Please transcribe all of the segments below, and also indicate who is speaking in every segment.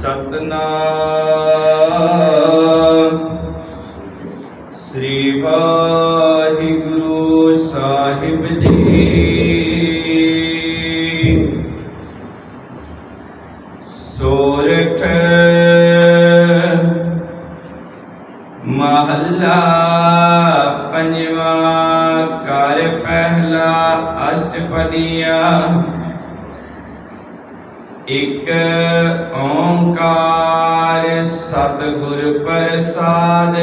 Speaker 1: ਸਤਨਾਮ। ਸ੍ਰੀ ਵਾਹਿਗੁਰੂ ਸਾਹਿਬ ਜੀ। ਸੋਰਠ ਮਹੱਲਾ ਪੰਜਵਾ ਘਰ ਪਹਿਲਾ ਅਸ਼ਟਪਦੀਆਂ। ਇੱਕ ਓੰਕਾਰ ਸਤਿਗੁਰ ਪ੍ਰਸਾਦ।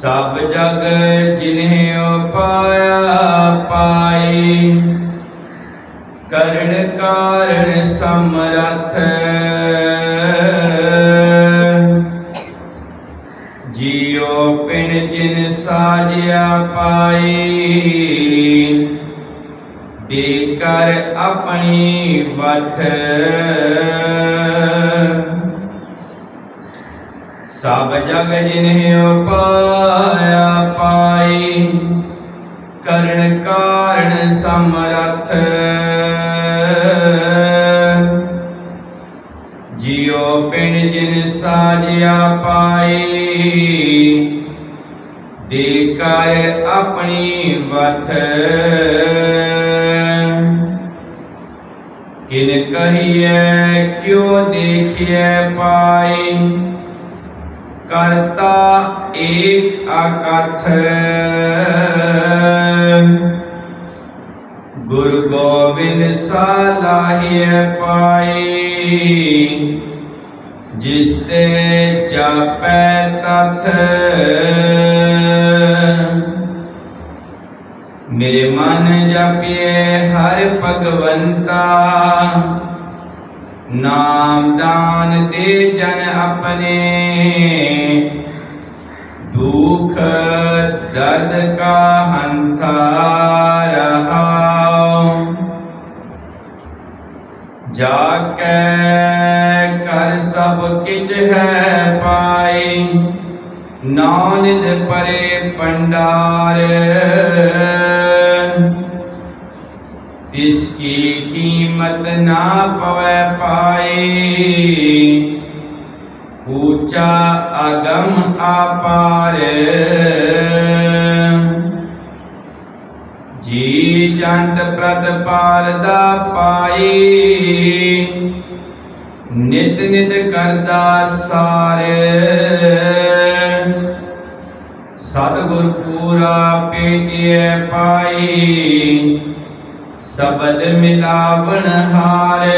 Speaker 1: ਸਭ ਜਗ ਜਿਨਹਿ ਉਪਾਇਆ ਪਾਈ ਕਰਨ ਕਾਰਣ ਸਮਰਥ ਆਪਣੀ ਵਥ ਸਭ ਜਗ ਜਿਨਹਿ ਉਪਾਇਆ ਪਾਈ, ਕਰਨ ਕਾਰਣ ਸਮਰਥ। ਜਿਉ ਪਿਣ ਜਿਨ ਸਾਜਿਆ ਪਾਈ, ਦੇ ਕਰ ਆਪਣੀ ਵਥ किन कहिए, क्यों देखिए पाई? करता एक अकथ। गुरु गोविंद सलाहिए पाई। जिसते जप तथ। ਜਪਿਏ ਹਰ ਭਗਵੰਤਾ। ਨਾਮ ਦਾਨ ਦੇ ਜਨ ਆਪਣੇ। ਦੁਖ ਦਰਦ ਕਾ ਹੰਤਾ ਰਹਾਉ। ਜਾ ਕੇ ਕਰ ਸਭ ਕਿਛ ਹੈ ਪਾਈ। ਨਾਨਿਦ ਪਰੇ ਪੰਡਾਰ ਕੀ ਕੀਮਤ ਨਾ ਪਵੈ ਪਾਈ ਊਚਾ ਅਗਮ ਆਪਾਰ। ਜੀ ਜੰਤ ਪ੍ਰਤ ਪਾਲ ਦਾ ਪਾਈ ਨਿਤ ਨਿਤ ਕਰਦਾ ਸਾਰ। ਸਤਿਗੁਰ ਪੂਰਾ ਪੇਟਿਐ ਪਾਈ ਸਬਦ ਮਿਲਾਵਣ ਹਾਰ।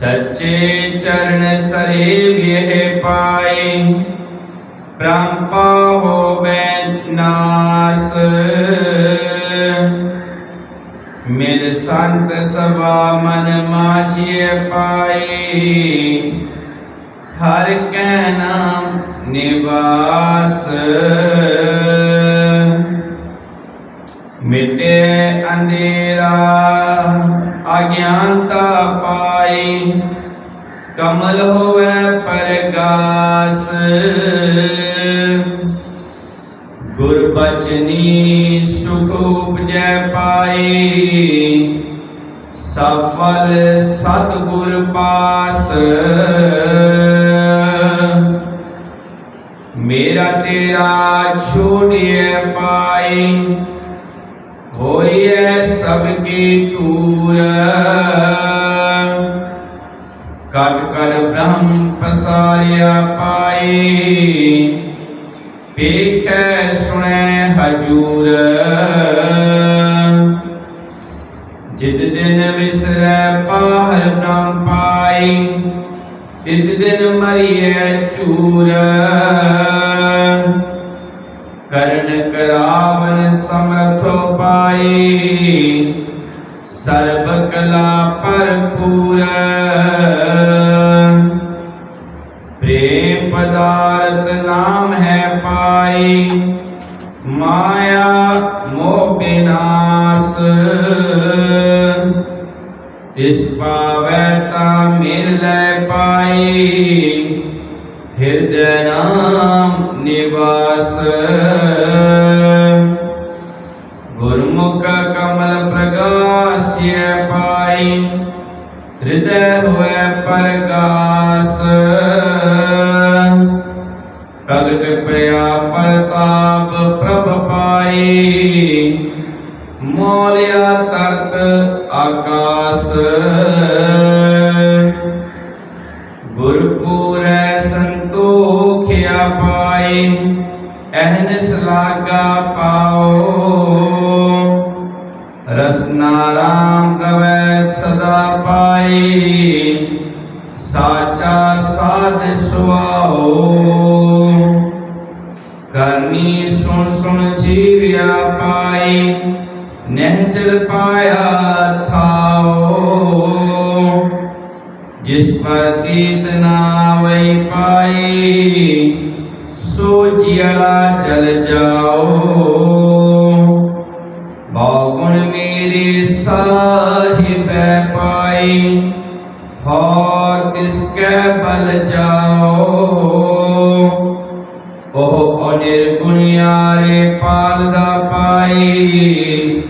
Speaker 1: ਸੱਚੇ ਚਰਨ ਸਰੇ ਵਿਹ ਪਾਈ ਪ੍ਰੰਪਾ ਹੋਵੇ ਨਾਸ। ਮਿਲ ਸੰਤ ਸਭਾ ਮਨ ਮਾਚੀਏ ਪਾਈ ਹਰ ਕੈ ਨਾਮ ਨਿਵਾਸ। ਮਿਟੇ ਅੰਧੇਰਾ, ਅਗਿਆਨਤਾ ਪਾਈ। ਕਮਲ ਹੋਵੇ ਪਰਗਾਸ। ਗੁਰਬਚਨੀ ਸੁਖ ਉਪਜੈ ਪਾਈ। ਸਫਲ ਸਤਿਗੁਰ ਪਾਸ। ਮੇਰਾ ਤੇਰਾ ਛੋੜਿਐ ਪਾਈ। ਹੋਈਐ ਸਭ ਕੀ ਤੂਰ ਕਟ ਕਰ ਬ੍ਰਹਮ ਪਸਾਰਿਆ ਪਾਈ ਵੇਖੈ ਸੁਣੈ ਹਜੂਰ। ਜਿਤ ਦਿਨ ਵਿਸਰੈ ਪਾਹਰ ਬ੍ਰਹਮ ਪਾਈ ਤਿਤ ਦਿਨ ਮਰੀਐ ਚੂਰ। ਕਰਨ ਕਰਾਵਨ ਸਮਰਥੋ ਪਾਈ। ਸਰਬ ਕਲਾ ਭਰਪੂਰ ਪ੍ਰੇਮ ਪਦਾਰਥ ਨਾਮ ਹੈ ਪਾਈ। ਮਾਇਆ ਮੋਹ ਬਿਨਾਸ਼। ਇਸ ਪਾਵੈ ਤਾਂ ਮਿਲ ਲੈ ਪਾਈ। ਹਿਰਦੈ ਨਾਮ ਨਿਵਾਸ। ਪ੍ਰਗਾਸਿਐ ਪਾਈ, ਹਿਰਦੈ ਹੋਇ ਪ੍ਰਗਾਸ। ਪ੍ਰਗਟ ਪਿਆ ਪ੍ਰਤਾਪ ਪ੍ਰਭ ਪਾਈ, ਮੋਲਿਆ ਤਰਤ ਆਕਾਸ। ਗੁਰਪੂਰੈ ਸੰਤੋਖਿਆ ਪਾਈ ਅਹਨਿਸ ਲਾਗਾ ਪਾਓ। ਰਸਨਾ ਰਾਮ ਪ੍ਰਵੈ ਸਦਾ ਪਾਈ ਸਾਚਾ ਸਾਧ ਸੁਆਓ ਕਰਨੀ ਸੁਣ ਸੁਣ ਜੀਵਿਆ ਪਾਈ ਨਹਿਜਲ ਪਾਇਆ ਥਾਓ ਜਿਸ ਪਰ ਤੀਤ ਨਾ ਵਈ ਪਾਈ ਸੋ ਜਿයਲਾ ਚਲ ਜਾਓ ਪਾਈ ਹੋ ਤਿਸ ਕੈ ਬਲ ਜਾਓ? ਉਹ ਅਨਿਰਗੁਣਿਆਰੇ ਪਾਲਦਾ ਪਾਈ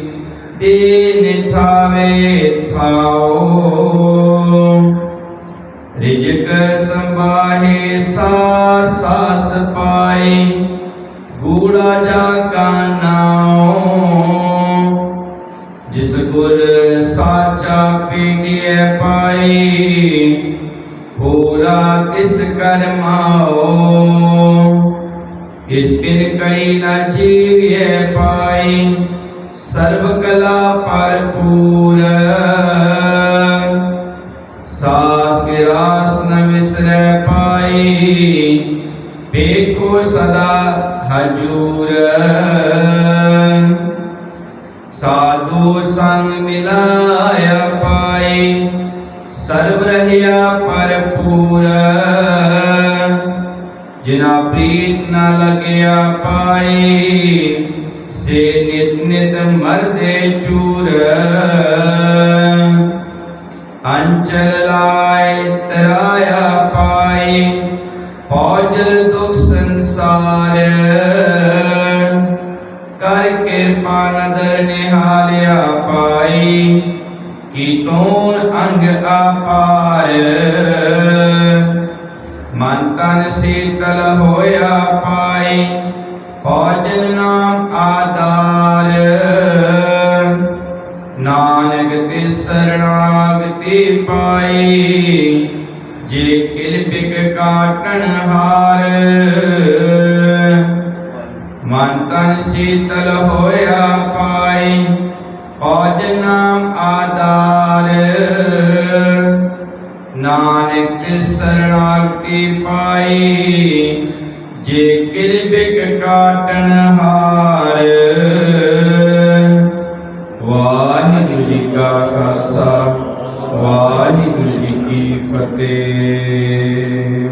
Speaker 1: ਦੀਨ ਥਾਵੇ ਥਾਓ। ਰਿਜਕ ਸੰਭਾਹੇ ਸਾ ਸਾਸ ਪਾਈ, ਗੂੜਾ ਜਾ ਕਾ ਨਾਉ। ਤਿਸ ਕਰਮਾਓ ਇਸ ਬਿਨ ਕੜੀ ਨਾ ਜੀਵਿਐ ਪਾਈ ਸਰਬ ਕਲਾ ਜਿਨਾ ਪ੍ਰੀਤ ਨਾ ਲਗਿਆ ਪਾਈ, ਸੇ ਨਿਤ ਨਿਤ ਮਰਦੇ ਚੂਰ। ਅੰਚਲ ਲਾਇ ਤਰਾਇਆ ਪਾਈ ਪੌਜਲ ਦੁਖ ਸੰਸਾਰ। ਕਰ ਕਿਰਪਾ ਨਦਰ ਨਿਹਾਲਿਆ ਪਾਈ ਕੀਤੋਨ ਅੰਗ ਆਪਾਰ। ਮਨ ਤਨ ਸੀਤਲ ਹੋਇਆ ਪਾਈ ਭੋਜਨ ਨਾਮ ਆਧਾਰ। ਨਾਨਕ ਤੇ ਸਰਣਾਗਤੀ ਪਾਈ, ਜੇ ਕਿਰਪਿਕ ਕਾਟਣ ਹਾਰ। ਮਨ ਤਨ ਸੀਤਲ ਹੋਇਆ ਪਾਈ ਭੋਜਨ ਨਾਮ ਆਧਾਰ। ਨਾਨਕ ਸਰਣਾਗਤੀ ਪਾਈ, ਜੇ ਕਿਰਬਿਕ ਕਾਟਨ ਹਾਰ। ਵਾਹਿਗੁਰੂ ਜੀ ਕਾ ਖਾਲਸਾ, ਵਾਹਿਗੁਰੂ ਜੀ ਕੀ ਫਤਿਹ।